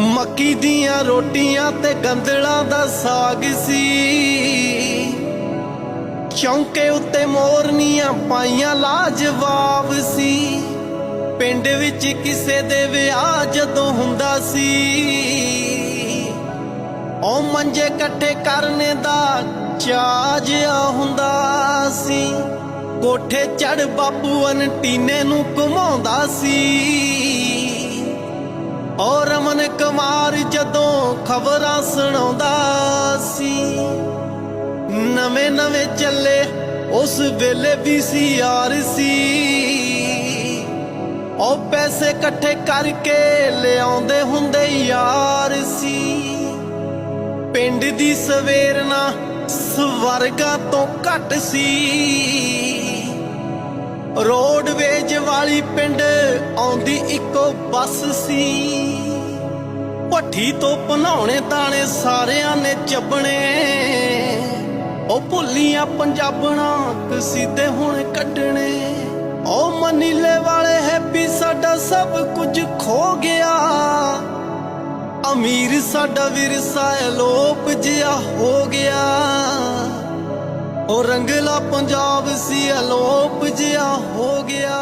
ਮੱਕੀ ਦੀਆਂ ਰੋਟੀਆਂ ਤੇ ਗੰਦਲਾਂ ਦਾ ਸਾਗ ਸੀ। ਚੌਂਕੇ ਉੱਤੇ ਮੋਰਨੀਆਂ ਪਾਈਆਂ ਲਾਜਵਾਬ ਸੀ। ਪਿੰਡ ਵਿੱਚ ਕਿਸੇ ਦੇ ਵਿਆਹ ਜਦੋਂ ਹੁੰਦਾ ਸੀ। ਉਹ ਮੰਜੇ ਇਕੱਠੇ ਕਰਨੇ ਦਾ ਚਾਜਿਆ ਹੁੰਦਾ ਸੀ। ਕੋਠੇ ਚੜ ਬਾਪੂ ਅਨਟੀਨੇ ਨੂੰ ਘੁਮਾਉਂਦਾ ਸੀ। ਔਰ ਰਮਨ ਕੁਮਾਰ ਜਦੋਂ ਖਬਰਾਂ ਸੁਣਾਉਂਦਾ ਸੀ। ਨਵੇਂ ਨਵੇਂ ਚੱਲੇ, ਉਸ ਵੇਲੇ ਵੀ ਸੀ ਯਾਰ ਸੀ। ਉਹ ਪੈਸੇ ਇਕੱਠੇ ਕਰਕੇ ਲਿਆਉਂਦੇ ਹੁੰਦੇ ਯਾਰ ਸੀ। ਪਿੰਡ ਦੀ ਸਵੇਰ ਨਾ ਸਵਰਗਾ ਤੋਂ ਘੱਟ ਸੀ। ਰੋਡਵੇਜ ਵਾਲੀ ਪਿੰਡ ਆਉਂਦੀ ਇੱਕੋ ਬੱਸ ਸੀ। ਭੱਠੀ ਤੋਂ ਬਣਾਉਣੇ ਦਾਣੇ ਸਾਰਿਆਂ ਨੇ ਚੱਬਣੇ। ਉਹ ਭੁੱਲੀਆਂ ਪੰਜਾਬਣਾ ਕਸੀਦੇ ਹੁਣ ਕੱਢਣੇ। ਉਹ ਮਨੀਲੇ ਵਾਲੇ ਹੈਪੀ ਸਾਡਾ ਸਭ ਕੁਝ ਖੋ ਗਿਆ। ਅਮੀਰ ਸਾਡਾ ਵਿਰਸਾ ਲੋਪ ਜਿਆ ਹੋ ਗਿਆ। ਉਹ ਰੰਗਲਾ ਪੰਜਾਬ ਸੀ ਅਲੋਪ ਜਿਆ ਹੋ ਗਿਆ।